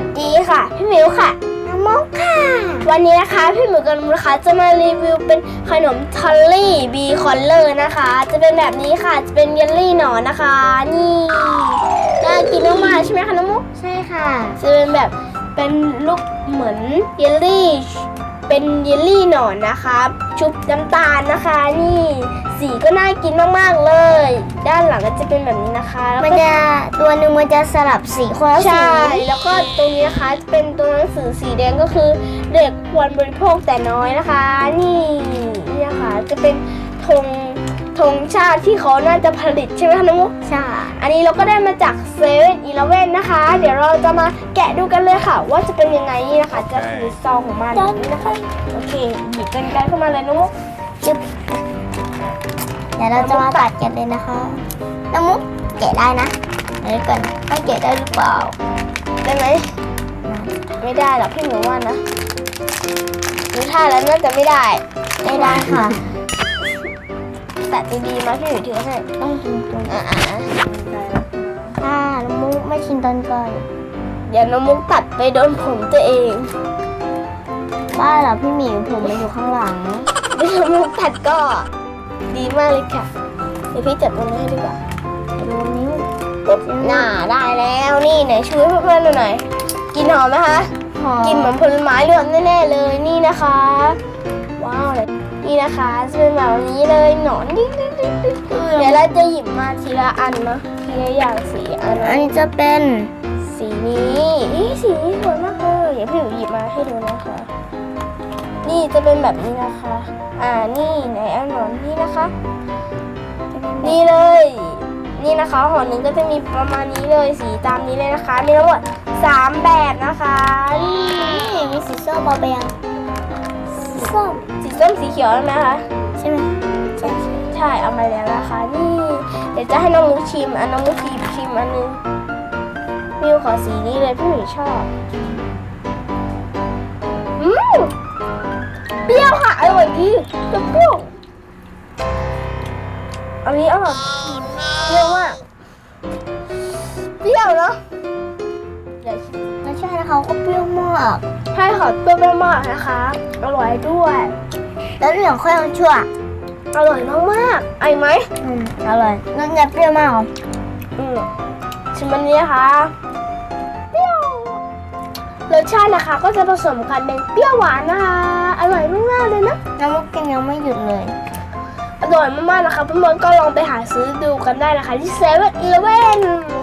สดีค่ะ พี่หมิวค่ะน้ำมกค่ะ วันนี้นะคะพี่หมิวกับน้ำมกนะคะจะมารีวิวเป็นขนมทอลลี่บีคอนเลอร์นะคะ จะเป็นแบบนี้ค่ะ จะเป็นเยลลี่หนอนนะคะ นี่น่ากินมากๆใช่ไหมคะน้ำมกใช่ค่ะ จะเป็นแบบเป็นลูกเหมือนเยลลี่ เป็นเยลลี่หนอนนะคะ ชุบน้ำตาลนะคะ นี่ สีก็น่ากินมากๆเลย ด้านหลังก็จะเป็นแบบนี้นะคะแล้วมันก็จะตัวหนึ่งมันจะสลับสีคนละสีใช่ แล้วก็ตรงนี้นะคะจะเป็นตัวหนังสือสีแดงก็คือ เด็กควรบริโภคแต่น้อยนะคะ นี่นี่นะคะจะเป็นธงธงชาติที่เขาน่าจะผลิตใช่ไหมคะน้องมุกใช่ อันนี้เราก็ได้มาจากเซเว่นอีเลเว่นนะคะ เดี๋ยวเราจะมาแกะดูกันเลยค่ะ ว่าจะเป็นยังไงนี่นะคะ จะคือซองของมันนี่นะคะ โอเค หยิบกันไกลเข้ามาเลยน้องมุกจึ๊บ เดี๋ยวเราจะมาตัดกันเลยนะคะน้ำมุกแกะได้นะเดี๋ยวก่อนต้องแกะได้หรือเปล่า ได้ไหมไม่ได้หรอกพี่หนูว่านะดูท่าแล้วน่าจะไม่ได้ ไม่ได้ค่ะแต่ดีๆมาพี่หนูถือให้ต้องกินตรงอ่าถ้าน้ำมุกไม่ชินตอนก่อนเดี๋ยวน้องมุกตัดไปโดนผมตัวเองบ้าเหรอพี่หมิวผมมันอยู่ข้างหลังเดี๋ยวน้องมุกตัดก็ ดีมากเลยค่ะ เดี๋ยวพี่จัดตรงนี้ให้ดีกว่าดูนิ้วปุ๊บน่าได้แล้วนี่ไหนช่วยเพื่อนๆดูหน่อย กินหอมไหมคะหอมกลินเหมือนผลไม้รวมแน่ๆเลยนี่นะคะ ว้าวเลยนี่นะคะจะเป็นแบบนี้เลยหนอนนิดๆๆเดี๋ยวเราจะหยิบมาทีละอันเนาะทีละอย่างสีอันอันะนนี้จะเป็นสีนี้อีสีนี้สวยมากเลยเดี๋ยวพี่หนูหยิบมาให้ดูนะคะ นี่จะเป็นแบบนี้นะคะ อ่า นี่ไหนเอาหนอนนี่นะคะ นี่เลย นี่นะคะห่อหนึ่งก็จะมีประมาณนี้เลยสีตามนี้เลยนะคะ มีทั้งหมดสามแบบนะคะนี่นี่มีสีส้มบอแบงสีส้มสีส้มสีเขียวแล้วนะคะ ใช่ไหมใช่ใช่ใช่เอามาแล้วนะคะ นี่ เดี๋ยวจะให้น้องมุกชิมอันน้องมุกชิมชิมอันนึงมิวขอสีนี้เลยพี่หนูชอบ อันนี้อร่อยเปรี้ยวมากเปรี้ยวเนาะเดี๋ยวชิมรสชาติเขาก็เปรี้ยวมากใช่ค่ะเปรี้ยวมากนะคะ อร่อยด้วย แล้วเหลืองค่อยเอาชั่วอร่อยมากๆไอไหมอืมอร่อยรสชาติเปรี้ยวมากเหรออืมชิมอันนี้นะคะ รสชาตินะคะก็จะผสมกันเป็นเปรี้ยวหวานนะคะ อร่อยมากๆเลยนะน้ำมุกกินยังไม่หยุดเลย อร่อยมากๆนะคะเพื่อนๆก็ลองไปหาซื้อดูกันได้นะคะที่เซเว่นอีเลเว่นข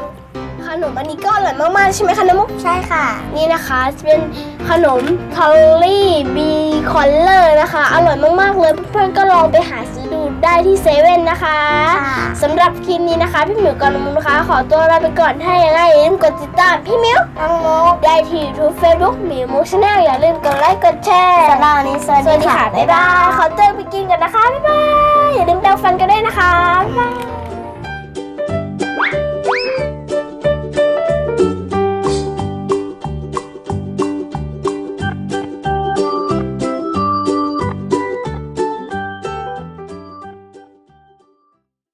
นมอันนี้ก็อร่อยมากๆใช่ไหมคะน้ำมุกใช่ค่ะ นี่นะคะจะเป็นขนมทอลลี่บีคอนเลอร์นะคะ อร่อยมากๆเลยเพื่อนๆก็ลองไปหาซื้อดูได้ที่เซเว่นนะคะค่ะสำหรับคลิปนี้นะคะ พี่หมิวกับน้องมุกนะคะ ขอตัวลาไปก่อนถ้าอย่างไรอย่าลืมกดติดตามพี่หมิวน้ำมุกได้ที่ YouTube Facebook หมิวมุกชาแนลอย่าลืมกดไลค์กดแชร์สำหรับวันนี้สวัสสวัสดีดีค่ะค่ะบ๊ายบายขอตัวไปกินกันนะคะบ๊ายบายอย่าลืมแปรงฟันกันด้วยนะคะบ๊ายบาย